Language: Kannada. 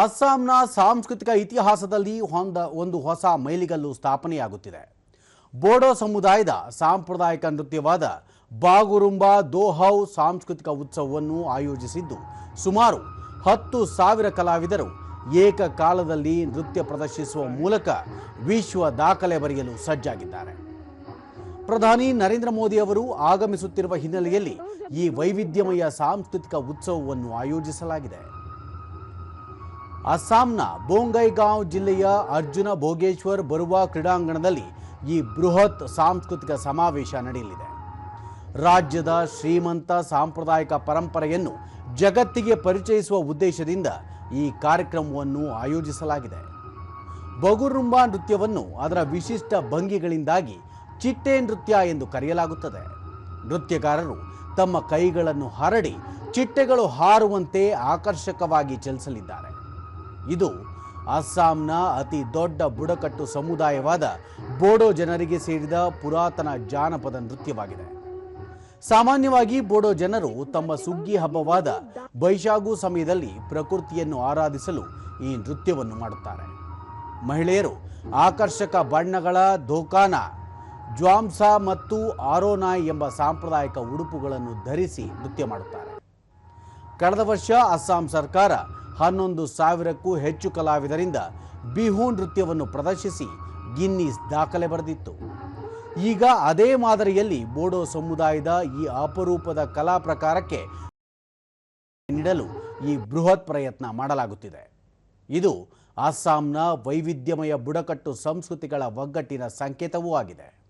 ಅಸ್ಸಾಂನ ಸಾಂಸ್ಕೃತಿಕ ಇತಿಹಾಸದಲ್ಲಿ ಹೊಂದ ಒಂದು ಹೊಸ ಮೈಲಿಗಲ್ಲು ಸ್ಥಾಪನೆಯಾಗುತ್ತಿದೆ. ಬೋಡೋ ಸಮುದಾಯದ ಸಾಂಪ್ರದಾಯಿಕ ನೃತ್ಯವಾದ ಬಾಗುರುಂಬಾ ದೋಹೌ ಸಾಂಸ್ಕೃತಿಕ ಉತ್ಸವವನ್ನು ಆಯೋಜಿಸಿದ್ದು, ಸುಮಾರು ಹತ್ತು ಸಾವಿರ ಕಲಾವಿದರು ಏಕಕಾಲದಲ್ಲಿ ನೃತ್ಯ ಪ್ರದರ್ಶಿಸುವ ಮೂಲಕ ವಿಶ್ವ ದಾಖಲೆ ಬರೆಯಲು ಸಜ್ಜಾಗಿದ್ದಾರೆ. ಪ್ರಧಾನಿ ನರೇಂದ್ರ ಮೋದಿ ಅವರು ಆಗಮಿಸುತ್ತಿರುವ ಹಿನ್ನೆಲೆಯಲ್ಲಿ ಈ ವೈವಿಧ್ಯಮಯ ಸಾಂಸ್ಕೃತಿಕ ಉತ್ಸವವನ್ನು ಆಯೋಜಿಸಲಾಗಿದೆ. ಅಸ್ಸಾಂನ ಬೋಂಗೈಗಾಂವ್ ಜಿಲ್ಲೆಯ ಅರ್ಜುನ ಭೋಗೇಶ್ವರ್ ಬರುವ ಕ್ರೀಡಾಂಗಣದಲ್ಲಿ ಈ ಬೃಹತ್ ಸಾಂಸ್ಕೃತಿಕ ಸಮಾವೇಶ ನಡೆಯಲಿದೆ. ರಾಜ್ಯದ ಶ್ರೀಮಂತ ಸಾಂಪ್ರದಾಯಿಕ ಪರಂಪರೆಯನ್ನು ಜಗತ್ತಿಗೆ ಪರಿಚಯಿಸುವ ಉದ್ದೇಶದಿಂದ ಈ ಕಾರ್ಯಕ್ರಮವನ್ನು ಆಯೋಜಿಸಲಾಗಿದೆ. ಬಗುರುಂಬಾ ನೃತ್ಯವನ್ನು ಅದರ ವಿಶಿಷ್ಟ ಭಂಗಿಗಳಿಂದಾಗಿ ಚಿಟ್ಟೆ ನೃತ್ಯ ಎಂದು ಕರೆಯಲಾಗುತ್ತದೆ. ನೃತ್ಯಗಾರರು ತಮ್ಮ ಕೈಗಳನ್ನು ಹರಡಿ ಚಿಟ್ಟೆಗಳು ಹಾರುವಂತೆ ಆಕರ್ಷಕವಾಗಿ ಚಲಿಸಲಿದ್ದಾರೆ. ಇದು ಅಸ್ಸಾಂನ ಅತಿ ದೊಡ್ಡ ಬುಡಕಟ್ಟು ಸಮುದಾಯವಾದ ಬೋಡೋ ಜನರಿಗೆ ಸೇರಿದ ಪುರಾತನ ಜಾನಪದ ನೃತ್ಯವಾಗಿದೆ. ಸಾಮಾನ್ಯವಾಗಿ ಬೋಡೋ ಜನರು ತಮ್ಮ ಸುಗ್ಗಿ ಹಬ್ಬವಾದ ಬೈಶಾಗು ಸಮಯದಲ್ಲಿ ಪ್ರಕೃತಿಯನ್ನು ಆರಾಧಿಸಲು ಈ ನೃತ್ಯವನ್ನು ಮಾಡುತ್ತಾರೆ. ಮಹಿಳೆಯರು ಆಕರ್ಷಕ ಬಣ್ಣಗಳ ದೋಕಾನ, ಜ್ವಾಂಸ ಮತ್ತು ಆರೋನಾಯ್ ಎಂಬ ಸಾಂಪ್ರದಾಯಿಕ ಉಡುಪುಗಳನ್ನು ಧರಿಸಿ ನೃತ್ಯ ಮಾಡುತ್ತಾರೆ. ಕಳೆದ ವರ್ಷ ಅಸ್ಸಾಂ ಸರ್ಕಾರ ಹನ್ನೊಂದು ಸಾವಿರಕ್ಕೂ ಹೆಚ್ಚು ಕಲಾವಿದರಿಂದ ಬಿಹು ನೃತ್ಯವನ್ನು ಪ್ರದರ್ಶಿಸಿ ಗಿನ್ನಿಸ್ ದಾಖಲೆ ಬರೆದಿತ್ತು. ಈಗ ಅದೇ ಮಾದರಿಯಲ್ಲಿ ಬೋಡೋ ಸಮುದಾಯದ ಈ ಅಪರೂಪದ ಕಲಾ ಪ್ರಕಾರಕ್ಕೆ ನೀಡಲು ಈ ಬೃಹತ್ ಪ್ರಯತ್ನ ಮಾಡಲಾಗುತ್ತಿದೆ. ಇದು ಅಸ್ಸಾಂನ ವೈವಿಧ್ಯಮಯ ಬುಡಕಟ್ಟು ಸಂಸ್ಕೃತಿಗಳ ಒಗ್ಗಟ್ಟಿನ ಸಂಕೇತವೂ ಆಗಿದೆ.